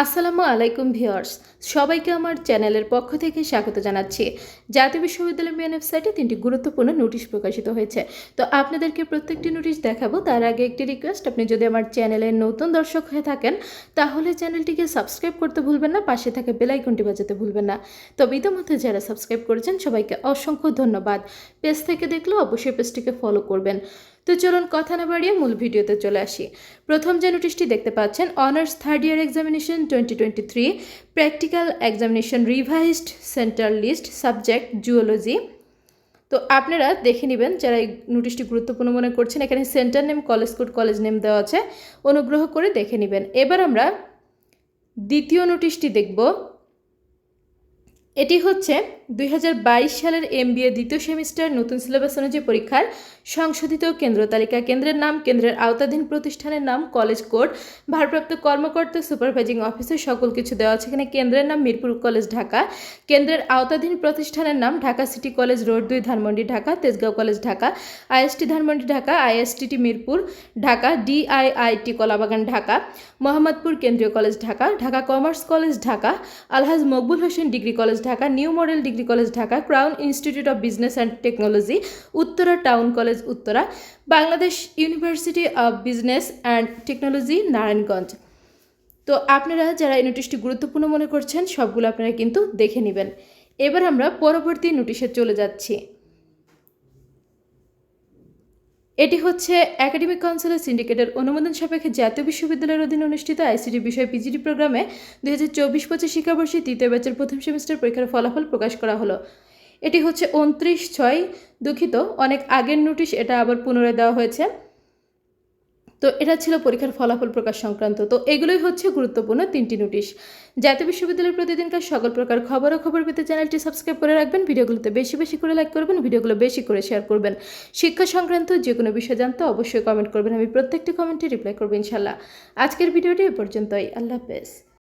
আসসালামু আলাইকুম ভিউয়ার্স, সবাইকে আমার চ্যানেলের পক্ষ থেকে স্বাগত জানাচ্ছি। জাতীয় বিশ্ববিদ্যালয় মেন ওয়েবসাইটে তিনটি গুরুত্বপূর্ণ নোটিশ প্রকাশিত হয়েছে। তো আপনাদেরকে প্রত্যেকটি নোটিশ দেখাবো, তার আগে একটি রিকোয়েস্ট, আপনি যদি আমার চ্যানেলের নতুন দর্শক হয়ে থাকেন, তাহলে চ্যানেলটিকে সাবস্ক্রাইব করতে ভুলবেন না, পাশে থাকা বেলাইকনটি বাজাতে ভুলবেন না। তবে ইতিমধ্যে যারা সাবস্ক্রাইব করেছেন, সবাইকে অসংখ্য ধন্যবাদ। পেজ থেকে দেখলেও অবশ্যই পেজটিকে ফলো করবেন। তো চলুন কথা না বাড়িয়ে মূল ভিডিওতে চলে আসি। প্রথম যে নোটিশটি দেখতে পাচ্ছেন honours third year examination twenty twenty three practical examination revised centre list subject zoology তো আপনারা দেখে নেবেন যারা এই নোটিশটি গুরুত্বপূর্ণ মনে করছেন, এখানে centre name college code college name দেওয়া আছে। অনুগ্রহ করে দেখে নেবেন। এবার আমরা দ্বিতীয় নোটিশটি দেখব। এটি হচ্ছে দুই হাজার বাইশ সালের এমবিএ দ্বিতীয় সেমিস্টার নতুন সিলেবাস অনুযায়ী পরীক্ষার সংশোধিত কেন্দ্র তালিকা। কেন্দ্রের নাম, কেন্দ্রের আওতাধীন প্রতিষ্ঠানের নাম, কলেজ কোড, ভারপ্রাপ্ত কর্মকর্তা, সুপারভাইজিং অফিসার, সকল কিছু দেওয়া আছে। এখানে কেন্দ্রের নাম মিরপুর কলেজ, ঢাকা। কেন্দ্রের আওতাধীন প্রতিষ্ঠানের নাম ঢাকা সিটি কলেজ, রোড দুই, Dhanmondi, Dhaka. Tejgaon college, Dhaka. IST Dhanmondi, Dhaka. ISTT Mirpur, Dhaka. DIIT Kalabagan, Dhaka. Mohammadpur কেন্দ্রীয় college, Dhaka. Dhaka commerce college, Dhaka. Alhaj Maqbul Hossain degree college Dhaka, new model degree college Dhaka, crown institute of business and technology, Uttara town college, Uttara, Bangladesh university of business and technology, Narayanganj. তো আপনারা যারা এই নোটিশটি গুরুত্বপূর্ণ মনে করছেন, সবগুলো আপনারা কিন্তু দেখে নেবেন। এবার আমরা পরবর্তী নোটিশে চলে যাচ্ছি। এটি হচ্ছে একাডেমিক কাউন্সিলের সিন্ডিকেটের অনুমোদন সাপেক্ষে জাতীয় বিশ্ববিদ্যালয়ের অধীনে অনুষ্ঠিত আইসিটি বিষয় পিজিডি প্রোগ্রামে দু হাজার চব্বিশ পঁচিশ শিক্ষাবর্ষে তৃতীয় ব্যাচের প্রথম সেমিস্টার পরীক্ষার ফলাফল প্রকাশ করা হলো। এটি হচ্ছে উনত্রিশ ছয় দুঃখিত, অনেক আগের নোটিশ, এটা আবার পুনরায় দেওয়া হয়েছে। তো এটা ছিল পরীক্ষার ফলাফল প্রকাশ সংক্রান্ত। তো এগুলোই হচ্ছে গুরুত্বপূর্ণ তিনটি নোটিশ। জাতীয় বিশ্ববিদ্যালয়ের প্রতিদিনকার সকল প্রকার খবর ও খবর পেতে চ্যানেলটি সাবস্ক্রাইব করে রাখবেন, ভিডিওগুলোতে বেশি বেশি করে লাইক করবেন, ভিডিওগুলো বেশি করে শেয়ার করবেন। শিক্ষা সংক্রান্ত যে কোনো বিষয় জানতে অবশ্যই কমেন্ট করবেন, আমি প্রত্যেকটি কমেন্টে রিপ্লাই করব ইনশাল্লাহ। আজকের ভিডিওটি এ পর্যন্তই, আল্লাহ হাফেজ।